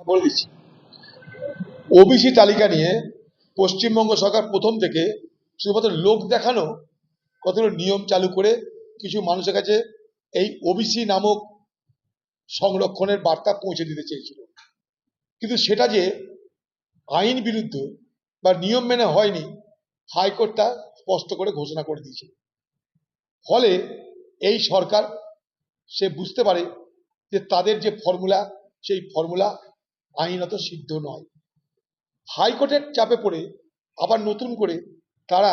বলে দিচ্ছি ওবিসি তালিকা নিয়ে পশ্চিমবঙ্গ সরকার প্রথম থেকে শুধুমাত্র লোক দেখানো কতগুলো নিয়ম চালু করে কিছু মানুষের কাছে এই ওবিসি নামক সংরক্ষণের বার্তা পৌঁছে দিতে চেয়েছিল। কিন্তু সেটা যে আইন বিরুদ্ধ বা নিয়ম মেনে হয়নি, হাইকোর্টটা স্পষ্ট করে ঘোষণা করে দিয়েছে। ফলে এই সরকার সে বুঝতে পারে যে তাদের যে ফর্মুলা, সেই ফর্মুলা আইনত সিদ্ধ নয়। হাইকোর্টের চাপে পড়ে আবার নতুন করে তারা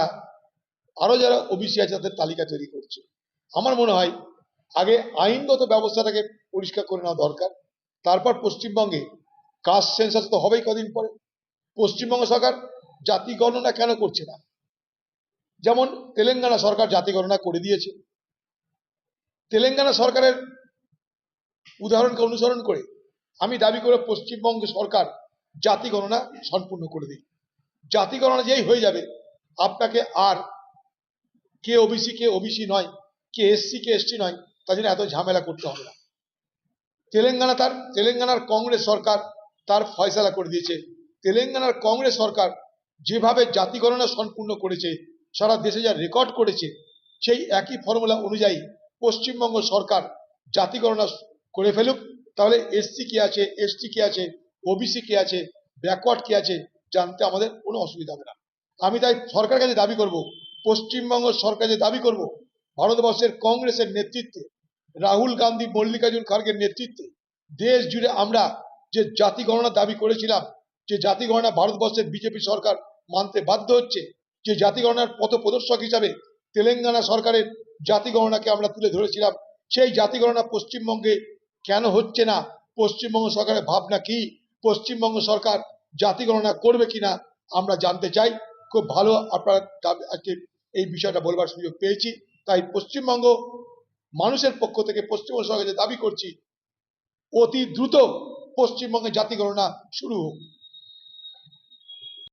আরও যারা ওবিসি আছে তাদের তালিকা তৈরি করছে। আমার মনে হয় আগে আইনগত ব্যবস্থাটাকে পরিষ্কার করে নেওয়া দরকার। তারপর পশ্চিমবঙ্গে কাস্ট সেন্সাস তো হবেই কদিন পরে। পশ্চিমবঙ্গ সরকার জাতি গণনা কেন করছে না? যেমন তেলেঙ্গানা সরকার জাতি গণনা করে দিয়েছে। তেলেঙ্গানা সরকারের উদাহরণকে অনুসরণ করে আমি দাবি করে পশ্চিমবঙ্গ সরকার জাতি গণনা সম্পূর্ণ করে দিই। জাতি গণনা যেই হয়ে যাবে, আপনাকে আর কে ওবিসি কে ওবিসি নয়, কে এসসি কে এসটি নয়, তার জন্য এত ঝামেলা করতে হবে না। তেলেঙ্গানা তার, তেলেঙ্গানার কংগ্রেস সরকার তার ফয়সালা করে দিয়েছে। তেলেঙ্গানার কংগ্রেস সরকার যেভাবে জাতি গণনা সম্পূর্ণ করেছে, সারা দেশে যা রেকর্ড করেছে, সেই একই ফর্মুলা অনুযায়ী পশ্চিমবঙ্গ সরকার জাতি গণনা করে ফেলুক। তাহলে এসসি কি আছে? এসটি কি আছে? ওবিসি কি আছে? ব্যাকওয়ার্ড কি আছে? জানতে আমাদের কোনো অসুবিধা হবে না। আমি তাই সরকারের কাছে দাবি করব, পশ্চিমবঙ্গ সরকার যে দাবি করব, ভারতবর্ষের কংগ্রেসের নেতৃত্বে, রাহুল গান্ধী, মল্লিকার্জুন খার্গের নেতৃত্বে, দেশ জুড়ে আমরা যে জাতি গণনা দাবি করেছিলাম, যে জাতি গণনা ভারতবর্ষের বিজেপি সরকার মানতে বাধ্য হচ্ছে, যে জাতি গণনার পথ প্রদর্শক হিসাবে তেলেঙ্গানা সরকারের জাতি গণনাকে আমরা তুলে ধরেছিলাম, সেই জাতি গণনা পশ্চিমবঙ্গে কেন হচ্ছে না? পশ্চিমবঙ্গ সরকারের ভাবনা কি? পশ্চিমবঙ্গ সরকার জাতি গণনা করবে কিনা? আমরা জানতে চাই। খুব ভালো আপনারা আজকে এই বিষয়টা বলবার সুযোগ পেয়েছি। তাই পশ্চিমবঙ্গ মানুষের পক্ষ থেকে পশ্চিমবঙ্গ সরকারের দাবি করছি, অতি দ্রুত পশ্চিমবঙ্গে জাতি গণনা শুরু হোক।